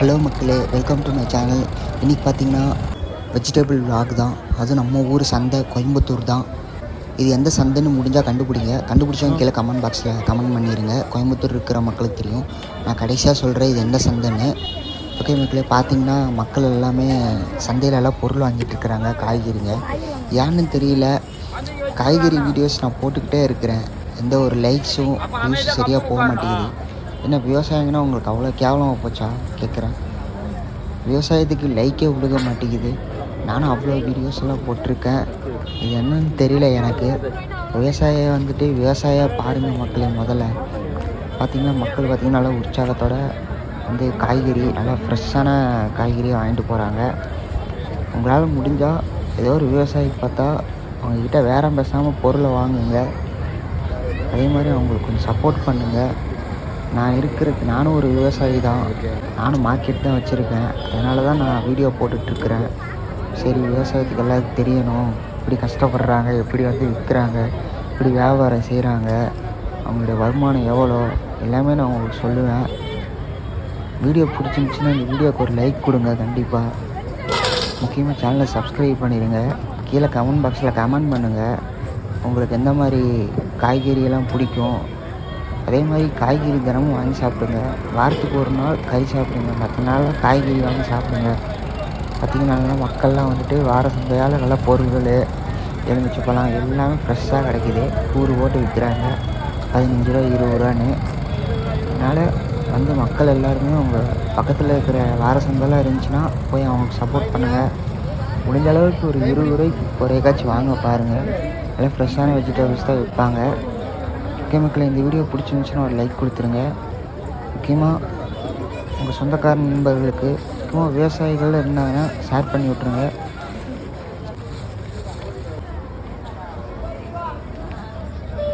Hello மக்களே welcome to my channel இன்றைக்கி பார்த்தீங்கன்னா வெஜிடபிள் விளாக் தான். அதுவும் நம்ம ஊர் சந்தை கோயம்புத்தூர் தான். இது எந்த சந்தைன்னு முடிஞ்சால் கண்டுபிடிங்க. கண்டுபிடிச்சவங்க கீழே கமெண்ட் பாக்ஸில் கமெண்ட் பண்ணிடுங்க கோயம்புத்தூர் இருக்கிற மக்களுக்கு தெரியும். நான் கடைசியாக சொல்கிறேன் இது எந்த சந்தைன்னு. ஓகே மக்களே பார்த்தீங்கன்னா மக்கள் எல்லாமே சந்தையில எல்லாம் பொருள் வாங்கிட்டு இருக்கிறாங்க காய்கறிங்க. ஏன்னு தெரியல காய்கறி வீடியோஸ் நான் போட்டுக்கிட்டே இருக்கிறேன். எந்த ஒரு லைக்ஸும் நியூஸும் சரியாக போக மாட்டேங்குது. என்ன விவசாயம்னா உங்களுக்கு அவ்வளோ கேவலமாக போச்சா? கேட்குறேன் விவசாயத்துக்கு லைக்கே விழுக மாட்டேங்குது. நானும் அவ்வளோ வீடியோஸ் எல்லாம் போட்டிருக்கேன். இது என்னன்னு தெரியல எனக்கு. விவசாயம் வந்துட்டு விவசாய பாருங்கள் மக்களை முதல்ல. பார்த்திங்கன்னா மக்கள் பார்த்திங்கன்னா நல்லா உற்சாகத்தோட வந்து காய்கறி நல்லா ஃப்ரெஷ்ஷான காய்கறி வாங்கிட்டு போகிறாங்க உங்களால் முடிஞ்சால் ஏதோ ஒரு விவசாயி பார்த்தா அவங்கக்கிட்ட வேற பேசாமல் பொருளை வாங்குங்க. அதே மாதிரி அவங்களுக்கு கொஞ்சம் சப்போர்ட் பண்ணுங்கள் நான் இருக்கிறது நானும் ஒரு விவசாயி தான். நானும் மார்க்கெட் தான் வச்சுருக்கேன். அதனால தான் நான் வீடியோ போட்டுட்ருக்குறேன் சரி விவசாயத்துக்கு எல்லாருக்கும் தெரியணும். எப்படி கஷ்டப்படுறாங்க எப்படி வந்து விற்கிறாங்க எப்படி வியாபாரம் செய்கிறாங்க அவங்களுடைய வருமானம் எவ்வளோ? எல்லாமே நான் உங்களுக்கு சொல்லுவேன். வீடியோ பிடிச்சிருந்துச்சின்னா இந்த வீடியோக்கு ஒரு லைக் கொடுங்க கண்டிப்பாக முக்கியமாக சேனலை சப்ஸ்கிரைப் பண்ணிடுங்க. கீழே கமெண்ட் பாக்ஸில் கமெண்ட் பண்ணுங்கள் உங்களுக்கு எந்த மாதிரி காய்கறியெல்லாம் பிடிக்கும்? அதே மாதிரி காய்கறி தினமும் வாங்கி சாப்பிடுங்க. வாரத்துக்கு ஒரு நாள் கறி சாப்பிடுங்க. மற்ற நாளில் காய்கறி வாங்கி சாப்பிடுங்க. பார்த்திங்கன்னா மக்கள்லாம் வந்துட்டு வார சந்தையால் நல்லா பொருள்கள் எலுமிச்சை பழம் எல்லாமே ஃப்ரெஷ்ஷாக கிடைக்கிது. கூறு போட்டு விற்கிறாங்க பதினஞ்சு ரூபா இருபது ரூபான்னு. அதனால் வந்து மக்கள் எல்லாருமே உங்கள் பக்கத்தில் இருக்கிற வார சந்தைலாம் இருந்துச்சுன்னா போய் அவங்களுக்கு சப்போர்ட் பண்ணுங்கள் முடிஞ்ச அளவுக்கு ஒரு இருபது ரூபாய்க்கு ஒரு ஏக்காச்சும் வாங்க பாருங்கள் எல்லாம் ஃப்ரெஷ்ஷான வெஜிடபிள்ஸ் தான் விற்பாங்க ஓகே மக்கள் இந்த வீடியோ பிடிச்சிருந்துச்சுன்னா ஒரு லைக் கொடுத்துருங்க. முக்கியமாக உங்கள் சொந்தக்கார நண்பர்களுக்கு முக்கியமாக விவசாயிகள் இருந்தாங்கன்னா ஷேர் பண்ணி விட்ருங்க